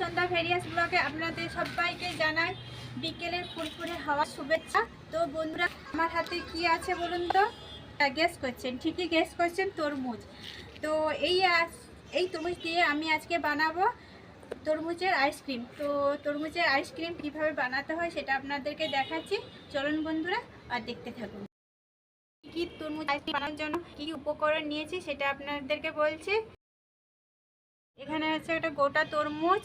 সন্ধ্যা various ব্লগে আপনাদের সবাইকে জানাই বিকেলের ফুরফুরে হাওয়া শুভেচ্ছা। তো বন্ধুরা, আমার হাতে কি আছে বলুন তো? গেস করছেন ঠিকই গেস করছেন তরমুজ। তো এই এই তরমুজ দিয়ে আমি আজকে বানাবো তরমুজের আইসক্রিম তো তরমুজের আইসক্রিম কীভাবে বানাতে হয় সেটা আপনাদেরকে দেখাচ্ছি। চলুন বন্ধুরা, আর দেখতে থাকুন। কি তরমুজ আইসক্রিম বানানোর জন্য কি উপকরণ নিয়েছি সেটা আপনাদেরকে বলছি। এখানে আছে একটা গোটা তরমুজ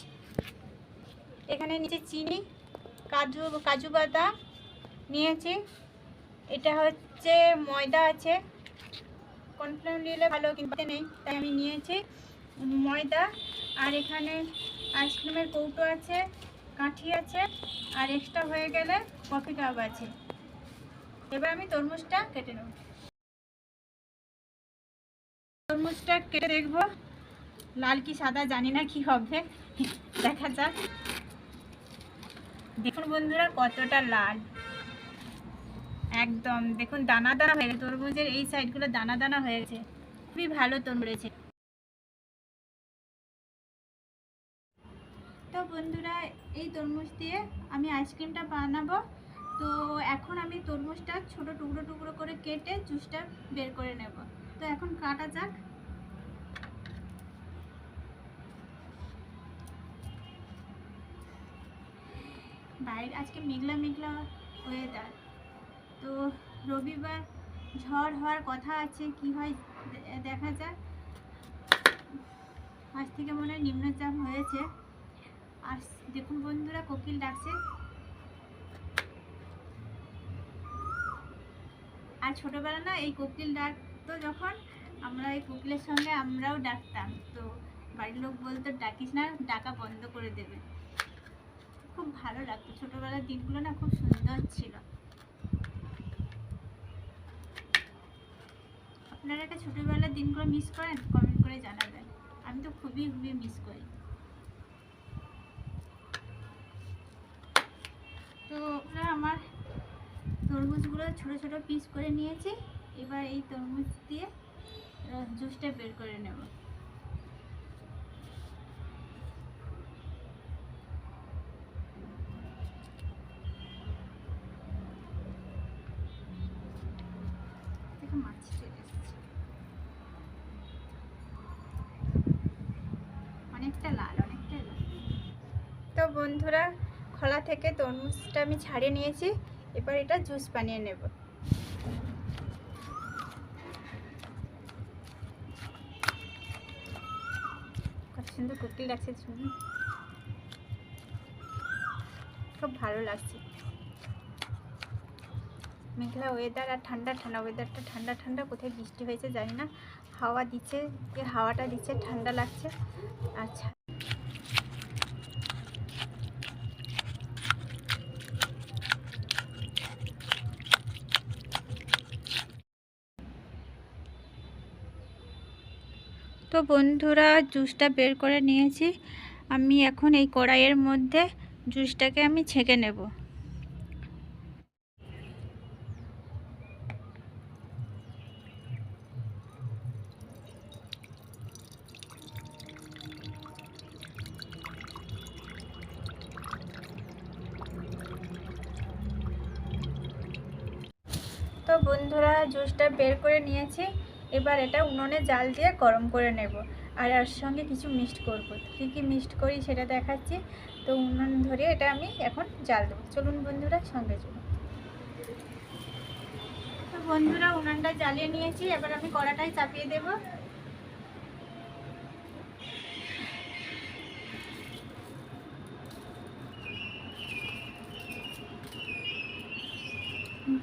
এখানে নিচে চিনি, কাজু কাজু বাদাম নিয়েছি। এটা হচ্ছে ময়দা আছে। কর্নফ্লাওয়ার নিলে ভালো, কিনতে নেই, তাই আমি নিয়েছি ময়দা। আর এখানে আইসক্রিমের কৌটো আছে, কাঠি আছে, আর এক্সট্রা হয়ে গেলে কফি কাপ আছে। এবার আমি তরমুজটা কেটে নেব। তরমুজটা কেটে দেখব। লাল কি সাদা জানি না কি হবে। দেখা যাক। দেখুন বন্ধুরা, কতটা লাল। একদম, দেখুন দানা দানা হয়ে গেছে। তরমুজের এই সাইডগুলো দানা দানা হয়েছে খুবই ভালো তরমুজ তো বন্ধুরা, এই তরমুজ দিয়ে আমি আইসক্রিমটা বানাবো। তো এখন আমি তরমুজটা ছোট টুকরো টুকরো করে কেটে জুসটা বের করে নেব। তো এখন কাটা যাক। বাইরে, আজকে মেঘলা মেঘলা ওয়েদার তো রবিবার ঝড় হওয়ার কথা আছে, কি হয় দেখা যাক। আজ থেকে মনে হয় নিম্নচাপ হয়েছে। আর দেখুন বন্ধুরা, কোকিল ডাকছে। আর ছোটবেলা না, এই কোকিল ডাকতো যখন, আমরা এই কোকিলের সঙ্গে আমরাও ডাকতাম। তো বাড়ির লোক বলতো, ডাকিস না, ডাকা বন্ধ করে দেবে। খুব ভালো লাগতো। ছোটবেলার দিনগুলো না খুব সুন্দর ছিল। আপনারা কি ছোটবেলার দিনগুলো মিস করেন? কমেন্ট করে জানাবেন। আমি তো খুবই খুবই মিস করি। তো আমার তরমুজগুলো ছোট ছোট পিস করে নিয়েছি। এবার এই তরমুজ দিয়ে জুসটা বের করে নেব। বন্ধুরা, খোলা থেকে তরমুজটা আমি ছাড়িয়ে নিয়েছি। এবার এটা জুস বানিয়ে নেব। কত সুন্দর কুকিল লাগছে খুব ভালো লাগছে। মেঘলা ওয়েদার আর ঠান্ডা ঠান্ডা ওয়েদারটা ঠান্ডা ঠান্ডা কোথায় বৃষ্টি হয়েছে জানি না। হাওয়া দিচ্ছে, যে হাওয়াটা দিচ্ছে, ঠান্ডা লাগছে। আচ্ছা। তো বন্ধুরা জুসটা বের করে নিয়েছি। আমি এখন এই কড়াইয়ের মধ্যে জুসটাকে আমি ছেঁকে নেব। তো বন্ধুরা জুসটা বের করে নিয়েছি। এবার এটা উনুনে জাল দিয়ে গরম করে নেব। আর এর সঙ্গে কিছু মিক্সড করব। কী কী মিক্সড করি সেটা দেখাচ্ছি। তো উনুন ধরে এটা আমি এখন জাল দেবো। চলুন বন্ধুরা, সঙ্গে চলুন। তো বন্ধুরা, উনুনটা জ্বালিয়ে নিয়েছি। এবার আমি কড়াটাই চাপিয়ে দেব।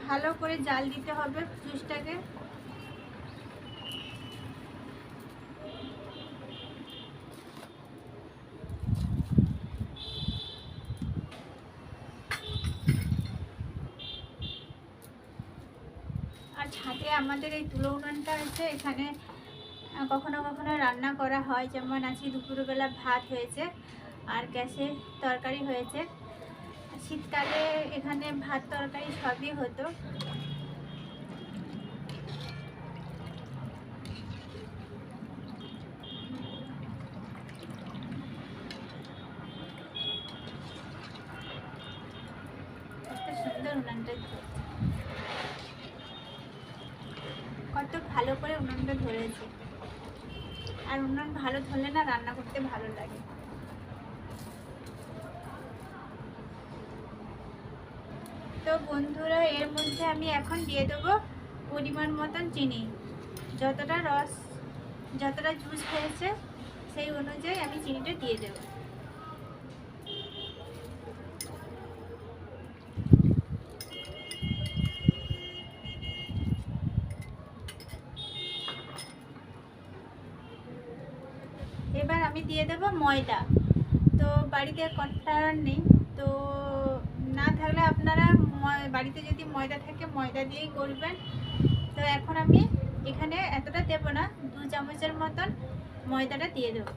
ভালো করে জাল দিতে হবে। জুসটাকে। আমাদের এই তুলো উনানটা হচ্ছে এখানে কখনো কখনো রান্না করা হয়। যেমন আজকে দুপুরবেলা ভাত হয়েছে আর গ্যাসে তরকারি হয়েছে। শীতকালে এখানে ভাত তরকারি সবই হতো। সুন্দর উনানটা। কত ভালো করে উনুনটা ধরেছে। আর উনুন ভালো ধরলে না রান্না করতে ভালো লাগে। তো বন্ধুরা, এর মধ্যে আমি এখন দিয়ে দেবো পরিমাণ মতন চিনি। যতটা রস, যতটা জুস হয়েছে সেই অনুযায়ী আমি চিনিটা দিয়ে দেবো। ময়দা তো বাড়িতে কর্নফ্লাওয়ার নেই। তো না থাকলে আপনারা বাড়িতে যদি ময়দা থাকে ময়দা দিয়েই করবেন। তো এখন আমি এখানে এতটা দেবো না, দু চামচের মতন ময়দাটা দিয়ে দেবো।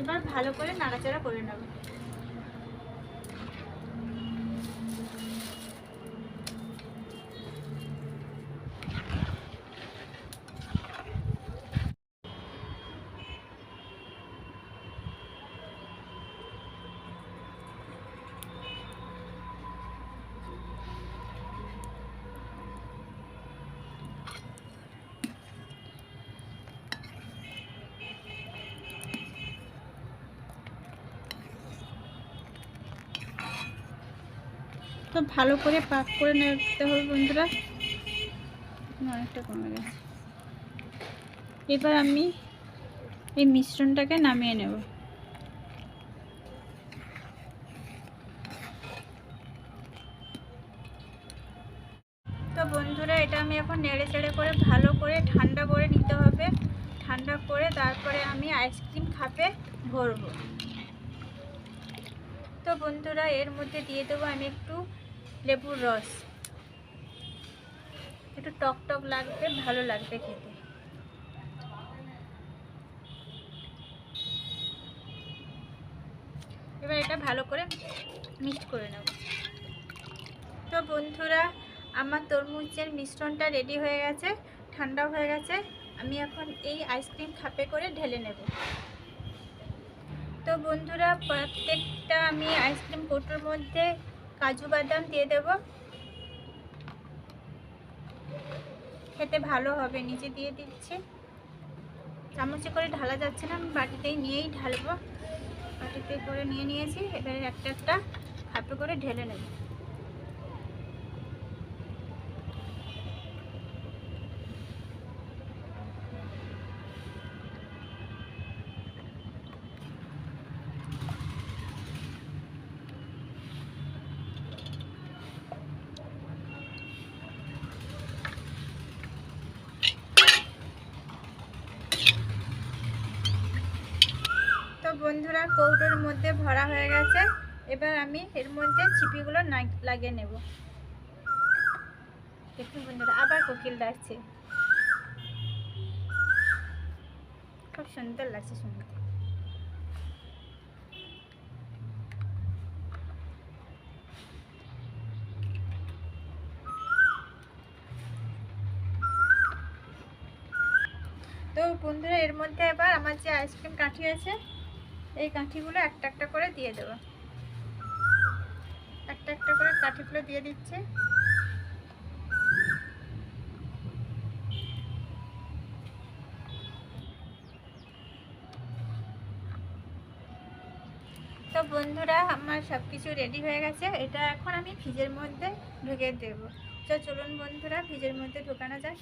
এবার ভালো করে নাড়াচাড়া করে নেব। তো ভালো করে পাক করে নিতে হবে বন্ধুরা। অনেকটা কমে গেছে। এবার আমি এই মিশ্রণটাকে নামিয়ে নেব। তো বন্ধুরা, এটা আমি এখন নেড়ে চেড়ে করে ভালো করে ঠান্ডা করে নিতে হবে। ঠান্ডা করে তারপরে আমি আইসক্রিম খাপে ভরবো। তো বন্ধুরা, এর মধ্যে দিয়ে দেবো আমি একটু লেবুর রস। একটু টক টক লাগবে, ভালো লাগবে খেতে। এবার এটা ভালো করে মিক্সড করে নেব। তো বন্ধুরা, আমার তরমুজের মিশ্রণটা রেডি হয়ে গেছে ঠান্ডা হয়ে গেছে। আমি এখন এই আইসক্রিম খাপে করে ঢেলে নেব। তো বন্ধুরা, প্রত্যেকটা আমি আইসক্রিম কৌটোর মধ্যে কাজু বাদাম দিয়ে দেব। খেতে ভালো হবে নিচে দিয়ে দিচ্ছি। চামচে করে ঢালা যাচ্ছে না, আমি বাটিতেই নিয়েই ঢালবো। বাটিতে করে নিয়ে নিয়েছি, এবারে একটা একটা খাপে করে ঢেলে নেব। বন্ধুরা, কৌটোর মধ্যে ভরা হয়ে গেছে। এবার আমি এর মধ্যে ছিপিগুলো লাগিয়ে নেব। দেখুন বন্ধুরা, আবার কোকিল ডাকছে। খুব সুন্দর লাগছে শুনতে। তো বন্ধুরা, এর মধ্যে এবার আমার যে আইসক্রিম কাঠি আছে এই কাঠিগুলো একটা একটা করে দিয়ে দেবো। একটা একটা করে কাঠিগুলো দিয়ে দিচ্ছে। তো বন্ধুরা, আমার সব কিছু রেডি হয়ে গেছে। এটা এখন আমি ফ্রিজের মধ্যে ঢুকে দেবো। তো চলুন বন্ধুরা, ফ্রিজের মধ্যে ঢোকানো যাক।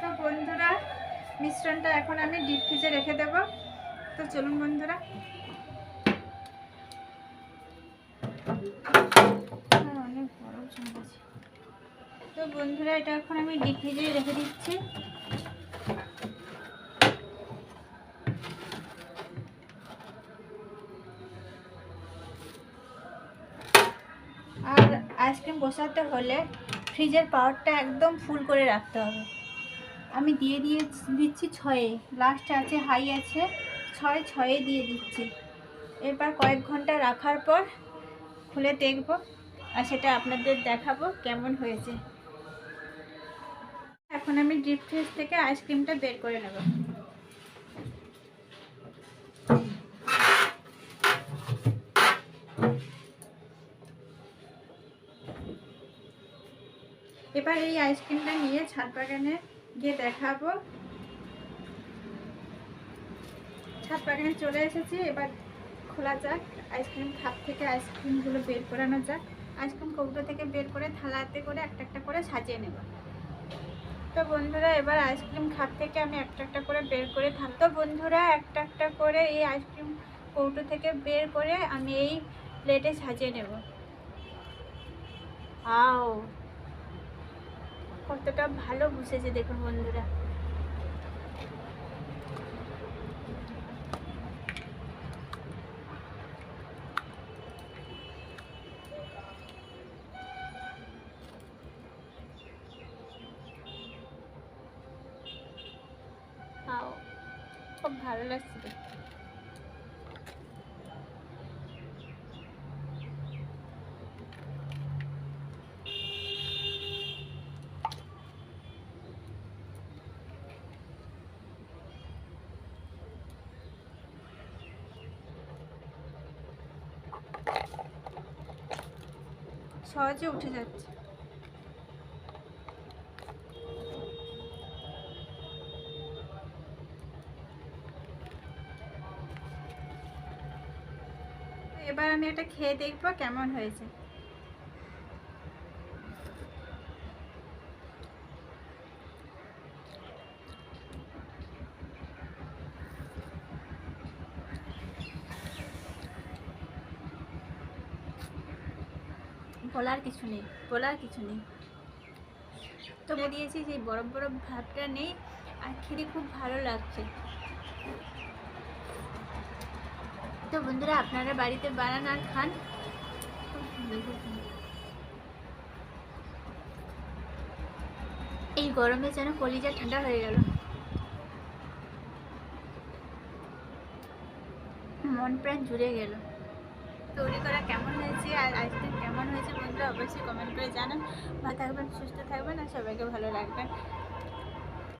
তো বন্ধুরা মিশ্রণটা এখন আমি ডিপ ফ্রিজে রেখে দেব। তো চলুন বন্ধুরা। হ্যাঁ, অনেক বড়। তো বন্ধুরা এটা এখন আমি ডিপ ফ্রিজে রেখে দিচ্ছি। আর আইসক্রিম বসাতে হলে ফ্রিজের পাওয়ারটা একদম ফুল করে রাখতে হবে। আমি দিয়ে দিয়ে দিচ্ছি ছয়ে। লাস্টে আছে হাই আছে, ছয় ছয়ে দিয়ে দিচ্ছি। এরপর কয়েক ঘণ্টা রাখার পর খুলে দেখব আর সেটা আপনাদের দেখাবো কেমন হয়েছে। এখন আমি ডিপ ফ্রিজ থেকে আইসক্রিমটা বের করে নেব। এবার এই আইসক্রিমটা নিয়ে ছাদ বাগানে গিয়ে দেখাবো। ছাদ বাগানে চলে এসেছি, এবার খোলা যাক, আইসক্রিম খাপ থেকে আইসক্রিমগুলো বের করানো যাক। আইসক্রিম কৌটো থেকে বের করে থালাতে করে একটা একটা করে সাজিয়ে নেব। তো বন্ধুরা, এবার আইসক্রিম খাপ থেকে আমি একটা একটা করে বের করে থাম তো বন্ধুরা, একটা একটা করে এই আইসক্রিম কৌটো থেকে বের করে আমি এই প্লেটে সাজিয়ে নেব। আও কতটা ভালো বুঝেছে দেখুন বন্ধুরা ভালো লাগছে দেখতে। সহজে উঠে যাচ্ছে। এবার আমি এটা খেয়ে দেখব কেমন হয়েছে। বলার কিছু নেই বলার কিছু নেই। তো দিয়েছি যে বরফ বরফ ভাবটা নেই, আর খেতে খুব ভালো লাগছে। তো বন্ধুরা, আপনারা বাড়িতে বানান আর খান। এই গরমে যেন কলিজা ঠান্ডা হয়ে গেল। মন প্রাণ জুড়ে গেল। তৈরি করা কেমন হয়েছে আর আইসক্রিম কেমন হয়েছে বন্ধুরা অবশ্যই কমেন্ট করে জানান। ভালো থাকবেন, সুস্থ থাকবেন আর সবাইকে ভালো রাখবেন।